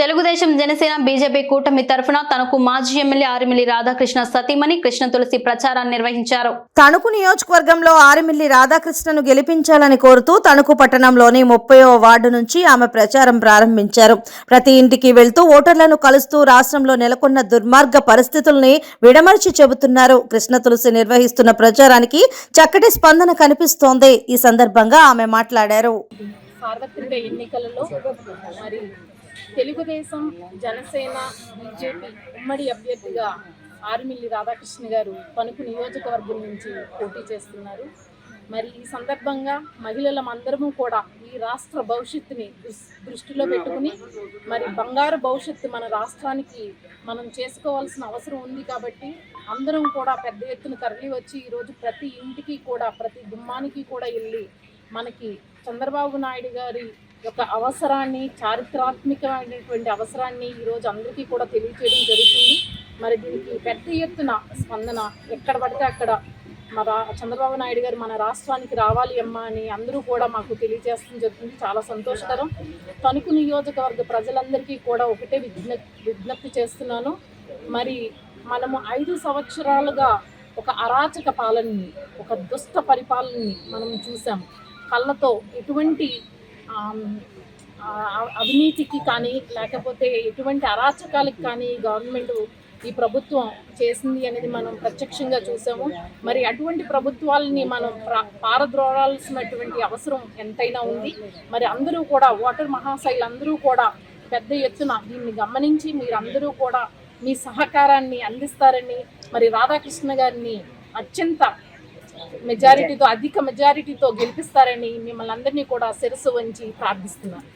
Telugu Desam Janasena BJP కూటమి తరఫున తనకు మాజీ ఎమ్మెల్యే ఆరిమిల్లి రాధాకృష్ణ సతీమణి కృష్ణ తులసి ప్రచారాన్ని నిర్వహించారు. తణుకు నియోజకవర్గంలో ఆరిమిల్లి రాధాకృష్ణను గెలిపించాలని కోరుతూ తణుకు పట్టణంలోని ముప్పయో వార్డు నుంచి ఆమె ప్రచారం ప్రారంభించారు. ప్రతి ఇంటికి వెళ్తూ ఓటర్లను కలుస్తూ రాష్ట్రంలో నెలకొన్న దుర్మార్గ పరిస్థితుల్ని విడమర్చి చెబుతున్నారు. కృష్ణ తులసి నిర్వహిస్తున్న ప్రచారానికి చక్కటి స్పందన కనిపిస్తోంది. ఈ సందర్భంగా ఆమె మాట్లాడారు. సార్వత్రిక ఎన్నికలలో మరి తెలుగుదేశం జనసేన బీజేపీ ఉమ్మడి అభ్యర్థిగా ఆర్మిల్లి రాధాకృష్ణ గారు తణుకు నియోజకవర్గం నుంచి పోటీ చేస్తున్నారు. మరి ఈ సందర్భంగా మహిళలమందరము కూడా ఈ రాష్ట్ర భవిష్యత్తుని దృష్టిలో పెట్టుకుని మరి బంగారు భవిష్యత్తు మన రాష్ట్రానికి మనం చేసుకోవాల్సిన అవసరం ఉంది కాబట్టి అందరం కూడా పెద్ద ఎత్తున తరలి వచ్చి ఈరోజు ప్రతి ఇంటికి కూడా ప్రతి గుమ్మానికి కూడా వెళ్ళి మనకి చంద్రబాబు నాయుడు గారి యొక్క అవసరాన్ని చారిత్రాత్మకమైనటువంటి అవసరాన్ని ఈరోజు అందరికీ కూడా తెలియచేయడం జరుగుతుంది. మరి దీనికి పెద్ద ఎత్తున స్పందన ఎక్కడ పడితే అక్కడ మన చంద్రబాబు నాయుడు గారు మన రాష్ట్రానికి రావాలి అమ్మా అని అందరూ కూడా మాకు తెలియజేస్తడం జరుగుతుంది. చాలా సంతోషకరం. తణుకు నియోజకవర్గ ప్రజలందరికీ కూడా ఒకటే విజ్ఞ విజ్ఞప్తి చేస్తున్నాను. మరి మనము ఐదు సంవత్సరాలుగా ఒక అరాచక పాలనని ఒక దుష్ట పరిపాలనని మనం చూసాం కళ్ళతో ఎటువంటి అవినీతికి కానీ లేకపోతే ఎటువంటి అరాచకాలకు కానీ గవర్నమెంట్ ఈ ప్రభుత్వం చేసింది అనేది మనం ప్రత్యక్షంగా చూసాము. మరి అటువంటి ప్రభుత్వాలని మనం పారద్రోడాల్సినటువంటి పారద్రోలాల్సినటువంటి అవసరం ఎంతైనా ఉంది. మరి అందరూ కూడా ఓటర్ మహాశైలు అందరూ కూడా పెద్ద ఎత్తున దీన్ని గమనించి మీరందరూ కూడా మీ సహకారాన్ని అందిస్తారని మరి రాధాకృష్ణ గారిని అత్యంత మెజారిటీతో అధిక మెజారిటీతో గెలిపిస్తారని మిమ్మల్ని అందరినీ కూడా శిరస్సు వంచి ప్రార్థిస్తున్నాను